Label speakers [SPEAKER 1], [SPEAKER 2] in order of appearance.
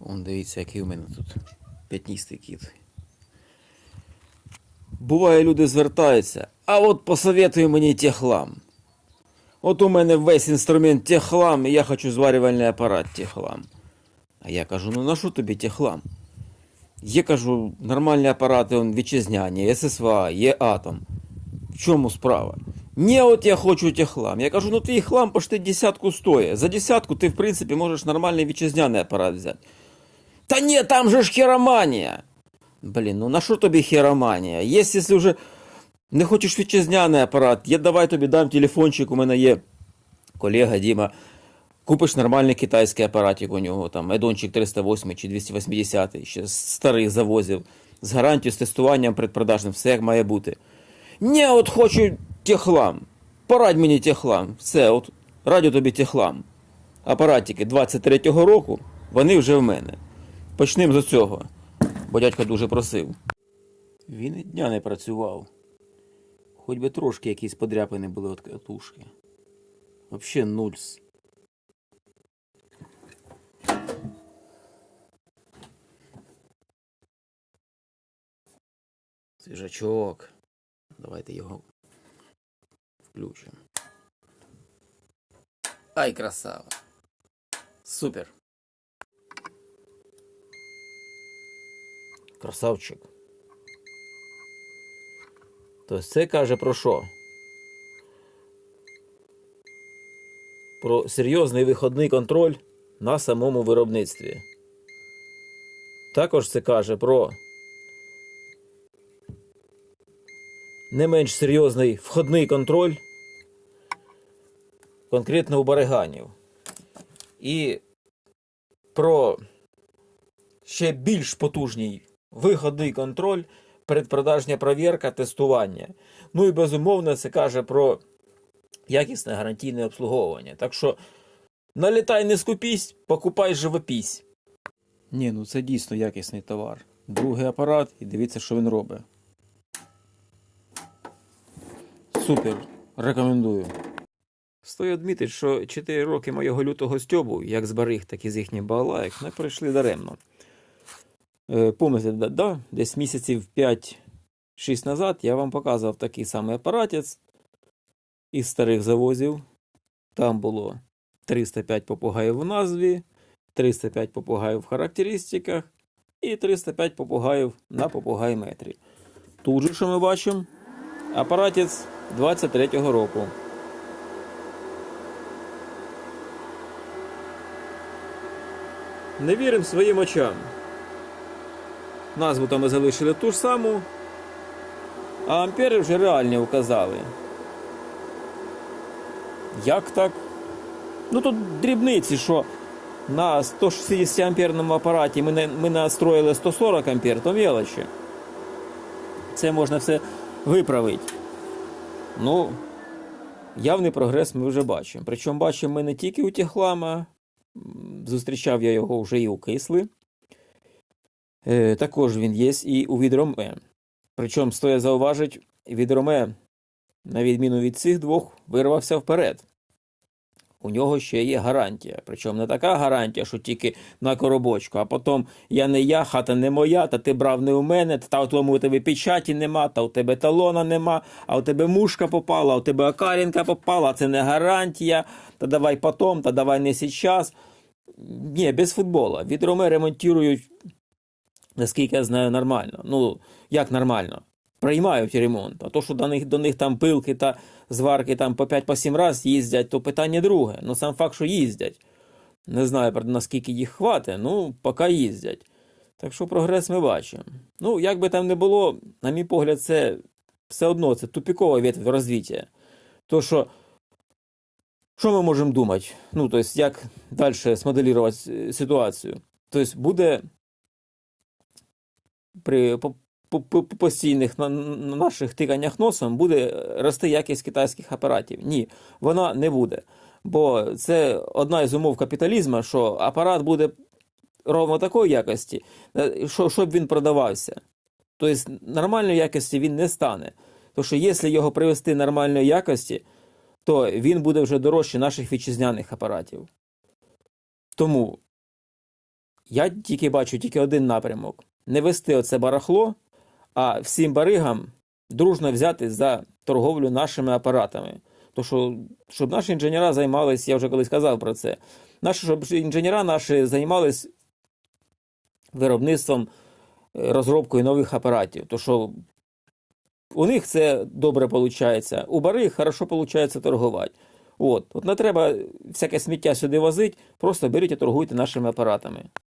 [SPEAKER 1] Он дивіться, який у мене тут п'ятністий кіт. Буває, люди звертаються, а от посоветуй мені техлам. От у мене весь інструмент техлам, і я хочу зварювальний апарат техлам. А я кажу, ну на що тобі техлам? Є, кажу, нормальні апарати он, вітчизняні, ССВА, є атом. В чому справа? Ні, от я хочу техлам. Я кажу, ну твій хлам почти десятку стоїть. За десятку ти, в принципі, можеш нормальний вітчизняний апарат взяти. Та ні, там же ж хероманія. Блін, ну на що тобі хероманія? Є, якщо вже не хочеш вітчизняний апарат, я давай тобі дам телефончик, у мене є колега Діма. Купиш нормальний китайський апаратик у нього, там, Едончик 308 чи 280, ще з старих завозів, з гарантією, з тестуванням предпродажним, все як має бути. Ні, от хочу техлам. Порадь мені техлам. Все, от радю тобі техлам. Апаратики 23-го року, вони вже в мене. Почнемо з цього, бо дядько дуже просив. Він і дня не працював. Хоч би трошки якісь подряпини були від катушки. Взагалі нульс. Свіжачок. Давайте його включимо. Ай, красава. Супер. Красавчик. Тобто це каже про що? Про серйозний виходний контроль на самому виробництві. Також це каже про не менш серйозний входний контроль конкретно у бариганів. І про ще більш потужний виходний контроль, предпродажня провірка, тестування. Ну і безумовно, це каже про якісне гарантійне обслуговування. Так що налітай, не скупісь, покупай живопісь. Ні, ну це дійсно якісний товар. Другий апарат і дивіться, що він робить. Супер, рекомендую. Стоїть відмітити, що 4 роки моєго лютого стьобу, як з бариг, так і з їхніх балаєк, не пройшли даремно. Е, Пам'ятаєте, да, десь місяців 5-6 назад я вам показував такий самий апаратець із старих завозів. Там було 305 попугаїв в назві, 305 попугаїв в характеристиках і 305 попугаїв на попугай метрі. Тут же, що ми бачимо, апаратець 23-го року. Не віримо своїм очам. Назву там ми залишили ту ж саму, а ампери вже реальні указали. Як так? Ну тут дрібниці, що на 160 амперному апараті ми, ми настроїли 140 ампер, то мелочі. Це можна все виправити. Ну, явний прогрес ми вже бачимо. Причому бачимо ми не тільки у Техлама, м, зустрічав я його вже і у Кисли. Е, також він є і у Відроме. Причому, стоя зауважить, Відроме, на відміну від цих двох, вирвався вперед. У нього ще є гарантія. Причому не така гарантія, що тільки на коробочку, а потім я не я, хата не моя, та ти брав не у мене, та у тому у тебе печаті нема, та у тебе талона нема, а у тебе мушка попала, а у тебе окарінка попала, це не гарантія. Та давай потім, та давай не сейчас. Ні, без футбола. Відроме ремонтують, наскільки я знаю, нормально. Ну, як нормально? Приймають ремонт. А то, що до них, до них там пилки та зварки там по 5-7 раз їздять, то питання друге. Ну, сам факт, що їздять. Не знаю, наскільки їх хватить, ну, поки їздять. Так що прогрес ми бачимо. Ну, як би там не було, на мій погляд, це все одно це тупікова ветвь розвиття. То, що що ми можемо думати? Ну, тобто, як далі смоделювати е, ситуацію? Тобто, буде при по- по- по- постійних на, на наших тиканнях носом буде рости якість китайських апаратів. Ні, вона не буде. Бо це одна із умов капіталізму, що апарат буде ровно такої якості, е, щоб він продавався. Тобто нормальної якості він не стане. Тому що якщо його привести нормальної якості, то він буде вже дорожче наших вітчизняних апаратів. Тому Я тільки бачу тільки один напрямок: не вести оце барахло, а всім баригам дружно взяти за торговлю нашими апаратами. То що, щоб наші інженера займалися, я вже колись казав про це. Наші, щоб інженера наші займались виробництвом, е, розробкою нових апаратів. То що у них це добре виходить, у бариг хорошо виходить торгувати. От, от не треба всяке сміття сюди возити, просто беріть і торгуйте нашими апаратами.